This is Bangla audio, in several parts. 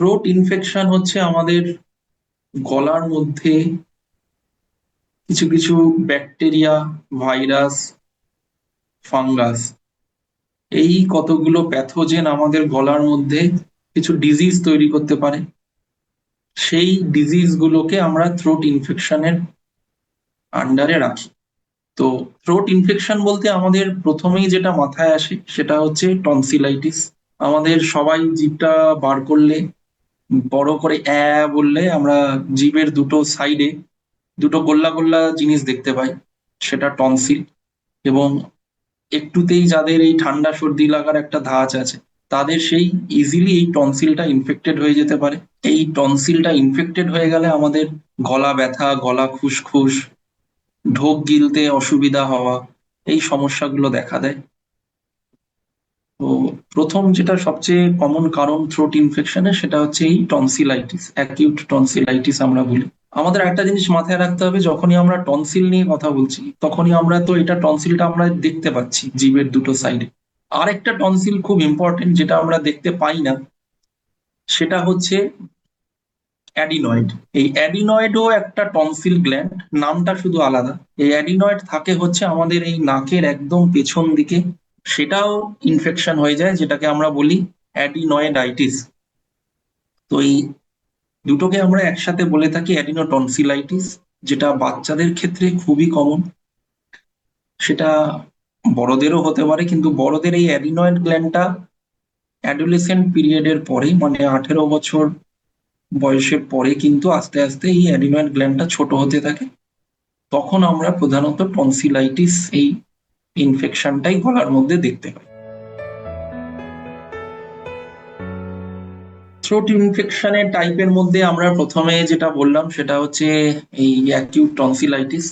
থ্রোট ইনফেকশন হচ্ছে আমাদের গলার মধ্যে কিছু কিছু ব্যাকটেরিয়া ভাইরাস ফাঙ্গাস এই কতগুলো প্যাথোজেন আমাদের গলার মধ্যে কিছু ডিজিজ তৈরি করতে পারে। সেই ডিজিজ গুলোকে আমরা থ্রোট ইনফেকশনের আন্ডারে রাখি। তো থ্রোট ইনফেকশন বলতে আমাদের প্রথমেই যেটা মাথায় আসে সেটা হচ্ছে টনসিলাইটিস আমাদের সবাই জিভটা বার করলে বড় করে অ্যা বললে আমরা জিভের দুটো সাইডে দুটো গোল্লা গোল্লা জিনিস দেখতে পাই, সেটা টনসিল এবং একটুতেই যাদের এই ঠান্ডা সর্দি লাগার একটা ধাঁচ আছে, তাদের সেই ইজিলি এই টনসিলটা ইনফেক্টেড হয়ে যেতে পারে। এই টনসিলটা ইনফেক্টেড হয়ে গেলে আমাদের গলা ব্যথা, গলা খুসখুস, ঢোক গিলতে অসুবিধা হওয়া, এই সমস্যাগুলো দেখা দেয়। তো প্রথম যেটা সবচেয়ে কমন কারণ থ্রোট ইনফেকশনের সেটা হচ্ছে এই টনসিলাইটিস অ্যাকিউট টনসিলাইটিস আমরা বলি। আমাদের একটা জিনিস মাথায় রাখতে হবে, যখনই আমরা টনসিল নিয়ে কথা বলছি, তখনই আমরা তো এটা টনসিলটা আমরা দেখতে পাচ্ছি জিভের দুটো সাইডে আরেকটা টনসিল খুব ইম্পর্টেন্ট যেটা আমরা দেখতে পাই না, সেটা হচ্ছে অ্যাডিনয়েড এই অ্যাডিনয়েডও একটা টনসিল গ্ল্যান্ড নামটা শুধু আলাদা। এই অ্যাডিনয়েড থাকে হচ্ছে আমাদের এই নাকের একদম পেছন দিকে সেটাও ইনফেকশন হয়ে যায়, যেটাকে আমরা বলি অ্যাডিনয়েডাইটিস তো এই দুটোকে আমরা একসাথে বলে থাকি অ্যাডিনোটনসিলাইটিস যেটা বাচ্চাদের ক্ষেত্রে খুবই কমন সেটা বড়দেরও হতে পারে, কিন্তু বড়দের এই অ্যাডিনয়েড গ্ল্যান্ডটা অ্যাডোলেসেন্ট পিরিয়ডের পরে মানে আঠেরো বছর বয়সের পরে কিন্তু আস্তে আস্তে এই অ্যাডিনয়েড গ্ল্যান্ডটা ছোট হতে থাকে। তখন আমরা প্রধানত টনসিলাইটিস এই ইনফেকশনটাই গলার মধ্যে দেখতে পাই থ্রোট ইনফেকশনের টাইপের মধ্যে আমরা প্রথমে যেটা বললাম সেটা হচ্ছে এই অ্যাকিউট টনসিলাইটিস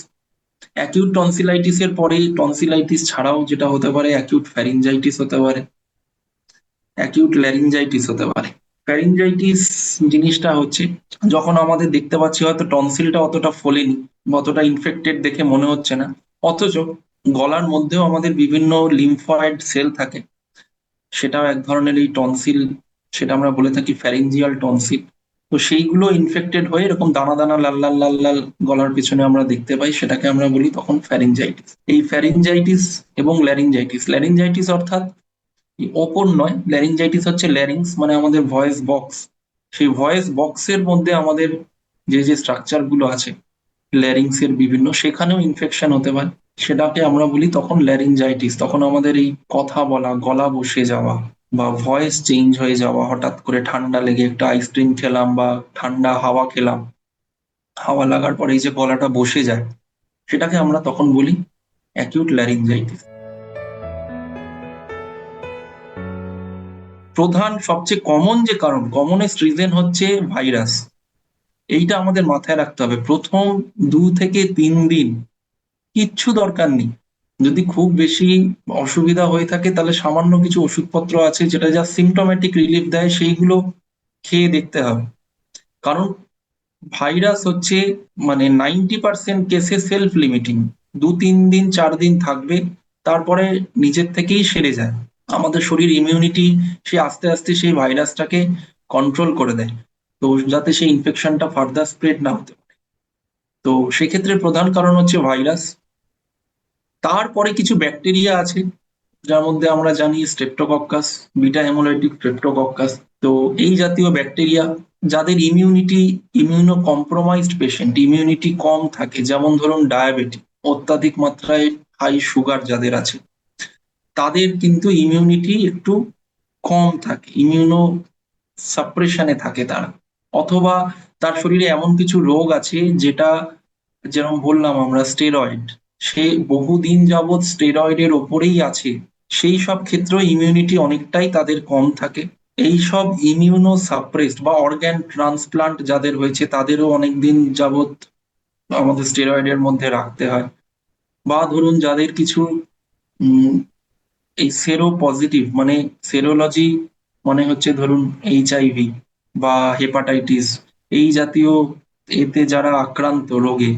অ্যাকিউট টনসিলাইটিস এর পরেই টনসিলাইটিস ছাড়াও যেটা হতে পারে অ্যাকিউট ফ্যারিনজাইটিস হতে পারে অ্যাকিউট ল্যারিনজাইটিস হতে পারে। ফ্যারিনজাইটিস জিনিসটা হচ্ছে যখন আমাদের দেখতে পাচ্ছি হয়তো টনসিলটা অতটা ফোলেনি অতটা ইনফেক্টেড দেখে মনে হচ্ছে না, অথচ গলার মধ্যেও আমাদের বিভিন্ন লিমফয়েড সেল থাকে। সেটাও এক ধরনের এই টনসিল সেটা আমরা বলে থাকি ফ্যারিঞ্জিয়াল টনসিল তো সেইগুলো ইনফেক্টেড হয়ে এরকম দানা দানা, লাল লাল লাল লাল গলার পিছনে আমরা দেখতে পাই, সেটাকে আমরা বলি তখন ফ্যারিঞ্জাইটিস এই ফ্যারিঞ্জাইটিস এবং ল্যারিঞ্জাইটিস ল্যারিঞ্জাইটিস অর্থাৎ ওপর নয় ল্যারিঞ্জাইটিস হচ্ছে ল্যারিংস মানে আমাদের ভয়েস বক্স সেই ভয়েস বক্সের মধ্যে আমাদের যে যে স্ট্রাকচারগুলো আছে ল্যারিংস এর বিভিন্ন, সেখানেও ইনফেকশন হতে পারে। সেটাকে আমরা বলি তখন ল্যারিঞ্জাইটিস তখন আমাদের এই কথা বলা, গলা বসে যাওয়া বা ভয়েস চেঞ্জ হয়ে যাওয়া, হঠাৎ করে ঠান্ডা লেগে একটা আইসক্রিম খেলাম বা ঠান্ডা হাওয়া খেলাম, হাওয়া লাগার পরে এই যে গলাটা বসে যায়, সেটাকে আমরা তখন বলি অ্যাকিউট ল্যারিঞ্জাইটিস প্রধান সবচেয়ে কমন যে কারণ কমনেস্ট রিজন হচ্ছে ভাইরাস এইটা আমাদের মাথায় রাখতে হবে। প্রথম দু থেকে তিন দিন কিচ্ছু দরকার নেই। যদি খুব বেশি অসুবিধা হয়ে থাকে, তাহলে সামান্য কিছু ওষুধপত্র আছে, যেটা যা সিমটোমেটিক রিলিফ দেয়, সেইগুলো খেয়ে দেখতে হবে। কারণ ভাইরাস হচ্ছে মানে নাইনটি পার্সেন্ট কেসে সেলফ লিমিটিং দু, তিন দিন, চার দিন থাকবে, তারপরে নিজের থেকেই সেরে যায়। আমাদের শরীর ইমিউনিটি সে আস্তে আস্তে সেই ভাইরাসটাকে কন্ট্রোল করে দেয়। তো যাতে সেই ইনফেকশনটা ফার্দার স্প্রেড না হতে পারে। তো সেক্ষেত্রে প্রধান কারণ হচ্ছে ভাইরাস। তারপরে কিছু ব্যাকটেরিয়া আছে, যার মধ্যে আমরা জানি স্ট্রেপ্টোকক্কাস বিটা হেমোলাইটিক স্ট্রেপ্টোকক্কাস তো এই জাতীয় ব্যাকটেরিয়া, যাদের immunity immuno compromised patient immunity কম থাকে, যেমন ধরুন ডায়াবেটিক অত্যাধিক মাত্রায় হাই সুগার যাদের আছে, তাদের কিন্তু ইমিউনিটি একটু কম থাকে ইমিউনো সাপ্রেশনে থাকে তারা। অথবা তার শরীরে এমন কিছু রোগ আছে, যেটা যেরকম বললাম আমরা স্টেরয়েড সে বহুদিন যাবৎ স্টেরয়েডের ওপরেই আছে। সেই সব ক্ষেত্রে ইমিউনিটি অনেকটাই তাদের কম থাকে। এই সব ইমিউনো সাপ্রেসড বা অর্গ্যান ট্রান্সপ্লান্ট যাদের হয়েছে, তাদেরও অনেকদিন যাবৎ আমাদের স্টেরয়েডের মধ্যে রাখতে হয়। বা ধরুন যাদের কিছু এই সেরো পজিটিভ মানে সেরোলজি মানে হচ্ছে ধরুন এইচআইভি বা হেপাটাইটিস এই জাতীয় এতে যারা আক্রান্ত রোগে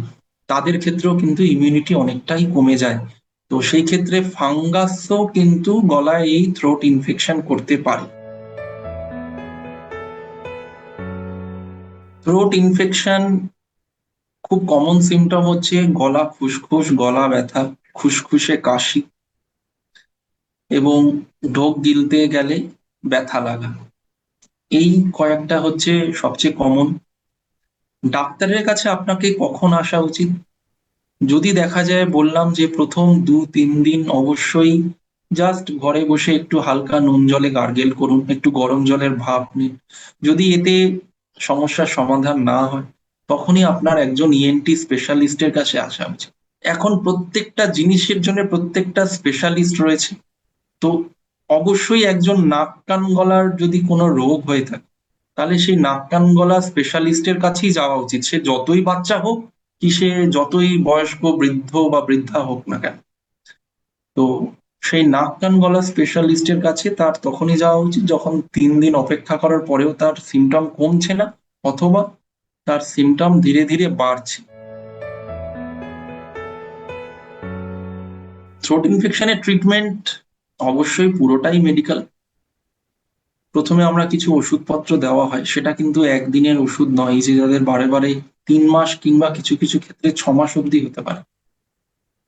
তাদের ক্ষেত্রেও কিন্তু ইমিউনিটি অনেকটাই কমে যায়। তো সেই ক্ষেত্রে ফাঙ্গাসও কিন্তু গলায় এই থ্রোট ইনফেকশন করতে পারে। থ্রোট ইনফেকশন খুব কমন সিমটম হচ্ছে গলা খুসখুস, গলা ব্যথা, খুসখুসে কাশি এবং ঢোক গিলতে গেলে ব্যথা লাগা। এই কয়েকটা হচ্ছে সবচেয়ে কমন ডাক্তারের কাছে আপনাকে কখন আসা উচিত? যদি দেখা যায় বললাম যে প্রথম দু, তিন দিন অবশ্যই জাস্ট ঘরে বসে একটু হালকা নুন জলে গার্গেল করুন, একটু গরম জলের ভাপ নিন। যদি এতে সমস্যার সমাধান না হয়, তখনই আপনার একজন ইএনটি স্পেশালিস্টের কাছে আসা উচিত। এখন প্রত্যেকটা জিনিসের জন্য প্রত্যেকটা স্পেশালিস্ট রয়েছে। তো অবশ্যই একজন নাক কান গলার যদি কোনো রোগ হয়ে থাকে তাহলে সেই নাক কান গলা স্পেশালিস্টের কাছেই যাওয়া উচিত। সে যতই বাচ্চা হোক, কি সে যতই বয়স্ক, বৃদ্ধ বা বৃদ্ধা হোক না কেন। তো সেই নাক কান গলা স্পেশালিস্টের কাছে তার তখনই যাওয়া উচিত যখন তিন দিন অপেক্ষা করার পরেও তার সিমটম কমছে না, অথবা তার সিমটম ধীরে ধীরে বাড়ছে। থ্রোট ইনফেকশনের ট্রিটমেন্ট অবশ্যই পুরোটাই মেডিকেল প্রথমে আমরা কিছু ওষুধপত্র দেওয়া হয়, সেটা কিন্তু একদিনের ওষুধ নয় যে যাদের বারে বারে তিন মাস কিংবা কিছু কিছু ক্ষেত্রে ছ মাস অব্দি হতে পারে।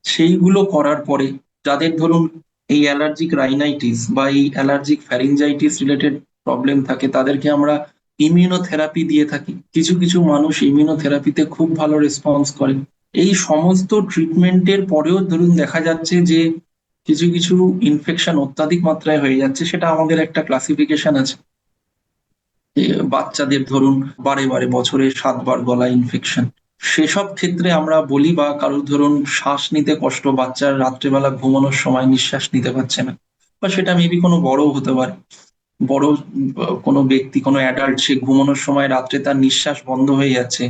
সেইগুলো করার পরে যাদের ধরুন এই অ্যালার্জিক রাইনাইটিস বা এই অ্যালার্জিক ফ্যারিনজাইটিস রিলেটেড প্রবলেম থাকে, তাদেরকে আমরা ইমিউনোথেরাপি দিয়ে থাকি। কিছু কিছু মানুষ ইমিউনোথেরাপিতে খুব ভালো রেসপন্স করে। এই সমস্ত ট্রিটমেন্টের পরেও ধরুন দেখা যাচ্ছে যে কিছু কিছু ইনফেকশন অত্যাধিক মাত্রায় হয়ে যাচ্ছে, সেটা আমাদের একটা ক্লাসিফিকেশন আছে। বাচ্চাদের ধরুন বারে বারে বছরে সাতবার গলা ইনফেকশন সেসব ক্ষেত্রে আমরা বলি বা কারোর ধরুন শ্বাস নিতে কষ্ট, বাচ্চার রাত্রেবেলা ঘুমানোর সময় নিঃশ্বাস নিতে পারছে না, বা সেটা মেবি কোনো বড় হতে পারে। বড়, কোনো ব্যক্তি, কোনো অ্যাডাল্ট সে ঘুমানোর সময় রাত্রে তার নিঃশ্বাস বন্ধ হয়ে যাচ্ছে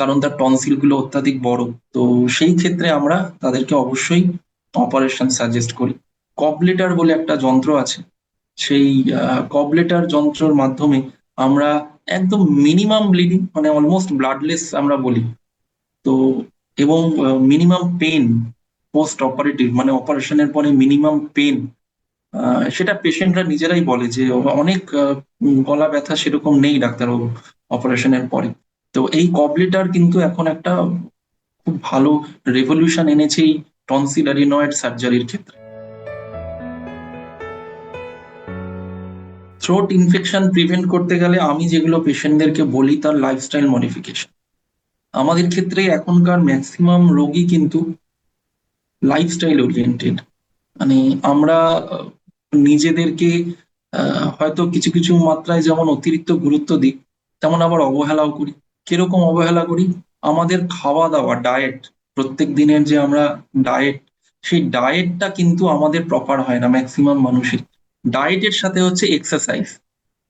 কারণ তার টনসিলগুলো অত্যাধিক বড়। তো সেই ক্ষেত্রে আমরা তাদেরকে অবশ্যই অপারেশন সাজেস্ট করি। কবলেটার বলে একটা যন্ত্র আছে। সেই কবলেটার যন্ত্রের মাধ্যমে আমরা একদম মিনিমাম ব্লিডিং মানে অলমোস্ট ব্লাডলেস আমরা বলি। তো, এবং মিনিমাম পেন পোস্ট অপারেটিভ মানে অপারেশনের পরে মিনিমাম পেন সেটা পেশেন্টরা নিজেরাই বলে যে অনেক গলা ব্যথা সেরকম নেই ডাক্তারবাবু অপারেশনের পরে। তো এই কবলেটার কিন্তু এখন একটা খুব ভালো রেভলিউশন এনেছে এই টনসিল অ্যাডিনয়েড সার্জারির ক্ষেত্রে। থ্রোট ইনফেকশন প্রিভেন্ট করতে গেলে আমি যেগুলো পেশেন্টদেরকে বলি তার লাইফস্টাইল মডিফিকেশন আমাদের ক্ষেত্রে এখনকার ম্যাক্সিমাম রোগী কিন্তু লাইফস্টাইল ওরিয়েন্টেড মানে আমরা নিজেদেরকে হয়তো কিছু কিছু মাত্রায় যেমন অতিরিক্ত গুরুত্ব দিই, তেমন আবার অবহেলাও করি। কীরকম অবহেলা করি? আমাদের খাওয়া দাওয়া ডায়েট প্রত্যেক দিনের যে আমরা ডায়েট সেই ডায়েটটা কিন্তু আমাদের প্রপার হয় না ম্যাক্সিমাম মানুষের। ডায়েটের সাথে হচ্ছে এক্সারসাইজ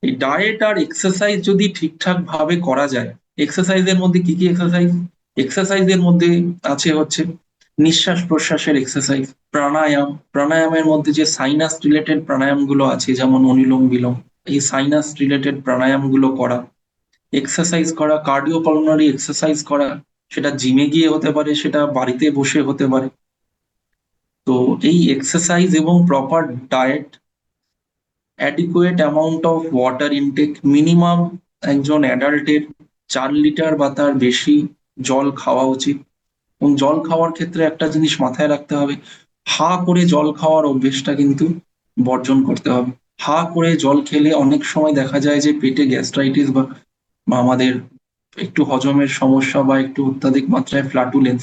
এই ডায়েট আর এক্সারসাইজ যদি ঠিকঠাক ভাবে করা যায় এক্সারসাইজের মধ্যে কি কি এক্সারসাইজ এক্সারসাইজের মধ্যে আছে হচ্ছে নিঃশ্বাস প্রশ্বাসের এক্সারসাইজ প্রাণায়াম। প্রাণায়ামের মধ্যে যে সাইনাস রিলেটেড প্রাণায়ামগুলো আছে, যেমন অনিলোম বিলোম, এই সাইনাস রিলেটেড প্রাণায়ামগুলো করা। এক্সারসাইজ করা কার্ডিওপালনারি এক্সারসাইজ করা সেটা জিমে গিয়ে হতে পারে, সেটা বাড়িতে বসে হতে পারে। তো এই এক্সারসাইজ এবং proper diet adequate amount of water intake minimum একজন অ্যাডাল্টের চার লিটার বা তার বেশি জল খাওয়া উচিত। এবং জল খাওয়ার ক্ষেত্রে একটা জিনিস মাথায় রাখতে হবে, হা করে জল খাওয়ার অভ্যেসটা কিন্তু বর্জন করতে হবে। হা করে জল খেলে অনেক সময় দেখা যায় যে পেটে গ্যাস্ট্রাইটিস বা আমাদের একটু হজমের সমস্যা বা একটু অত্যাধিক মাত্রায় ফ্লাটুলেন্স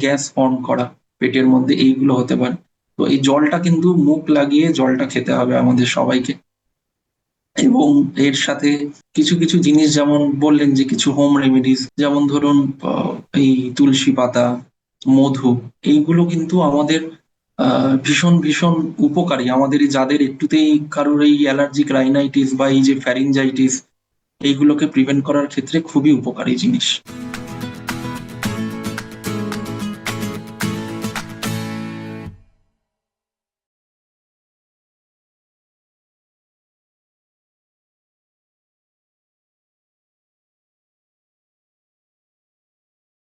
গ্যাস ফর্ম করা পেটের মধ্যে এইগুলো হতে পারে। তো এই জলটা কিন্তু মুখ লাগিয়ে জলটা খেতে হবে আমাদের সবাইকে। এবং এর সাথে কিছু কিছু জিনিস যেমন বললেন যে কিছু হোম রেমেডিস যেমন ধরুন এই তুলসী পাতা, মধু, এইগুলো কিন্তু আমাদের ভীষণ ভীষণ উপকারী। আমাদের যাদের একটুতেই কারোর এই অ্যালার্জিক রাইনাইটিস বা এই যে ফ্যারিনজাইটিস এইগুলোকে প্রিভেন্ট করার ক্ষেত্রে খুবই উপকারী জিনিস।